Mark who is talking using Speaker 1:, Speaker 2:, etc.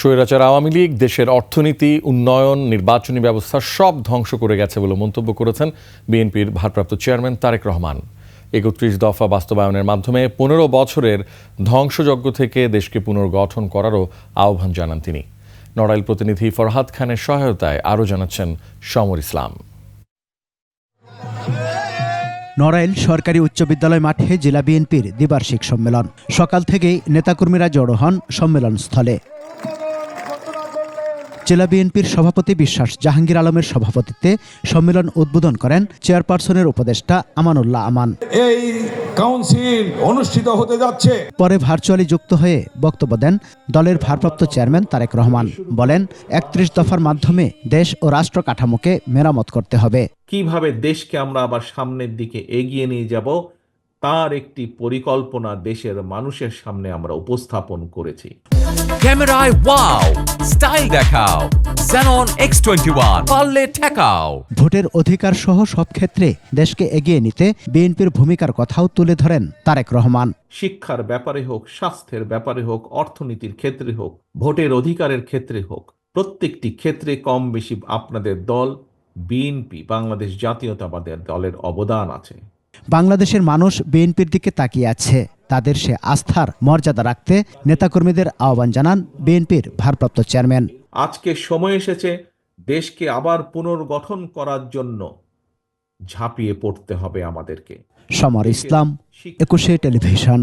Speaker 1: স্বৈরাচার আওয়ামী লীগ, দেশের অর্থনীতি, উন্নয়ন, নির্বাচনী ব্যবস্থা সব ধ্বংস করে গেছে বলে মন্তব্য করেছেন বিএনপির ভারপ্রাপ্ত চেয়ারম্যান তারেক রহমান। একত্রিশ দফা বাস্তবায়নের মাধ্যমে পনেরো বছরের ধ্বংসযজ্ঞ থেকে দেশকে পুনর্গঠন করারও আহ্বান জানান তিনি। নড়াইল প্রতিনিধি ফরহাদ খানের সহায়তায় আরও জানাচ্ছেন সমর ইসলাম।
Speaker 2: নড়াইল সরকারি উচ্চ বিদ্যালয় মাঠে জেলা বিএনপির দ্বিবার্ষিক সম্মেলন। সকাল থেকেই নেতাকর্মীরা জড়ো হন সম্মেলন স্থলে জেলা বিএনপির সভাপতি বিশ্বাস জাহাঙ্গীর আলমের সভাপতিত্বে সম্মেলন উদ্বোধন করেন চেয়ারপারসনের উপদেষ্টা আমানুল্লাহ আমান।
Speaker 3: এই কাউন্সিল অনুষ্ঠিত হতে যাচ্ছে।
Speaker 2: পরে ভার্চুয়ালি যুক্ত হয়ে বক্তব্য দেন দলের ভারপ্রাপ্ত চেয়ারম্যান তারেক রহমান। বলেন একত্রিশ দফার মাধ্যমে দেশ ও রাষ্ট্র কাঠামোকে মেরামত করতে হবে।
Speaker 4: কীভাবে দেশকে আমরা আবার সামনের দিকে এগিয়ে নিয়ে যাব তার একটি পরিকল্পনা দেশের মানুষের সামনে আমরা উপস্থাপন করেছি।
Speaker 5: ক্যামেরায় ওয়াও স্টাইল দেখাও Xenon X21 পারলে ঠেকাও।
Speaker 2: ভোটের অধিকার সহ সব ক্ষেত্রে দেশকে এগিয়ে নিতে বিএনপির ভূমিকার কথাও তুলে ধরেন তারেক রহমান।
Speaker 4: শিক্ষার ব্যাপারে হোক স্বাস্থ্যের ব্যাপারে হোক অর্থনীতির ক্ষেত্রে হোক ভোটের অধিকারের ক্ষেত্রে হোক প্রত্যেকটি ক্ষেত্রে কম বেশি আপনাদের দল বিএনপি বাংলাদেশ জাতীয়তাবাদের দলের অবদান আছে।
Speaker 2: বাংলাদেশের মানুষ বিএনপির দিকে তাকিয়ে আছে। তাদের সে আস্থার মর্যাদা রাখতে নেতাকর্মীদের আহ্বান জানান বিএনপির ভারপ্রাপ্ত চেয়ারম্যান।
Speaker 4: আজকে সময় এসেছে দেশকে আবার পুনর্গঠন করার জন্য ঝাঁপিয়ে পড়তে হবে আমাদেরকে।
Speaker 2: সমর ইসলাম একুশে টেলিভিশন।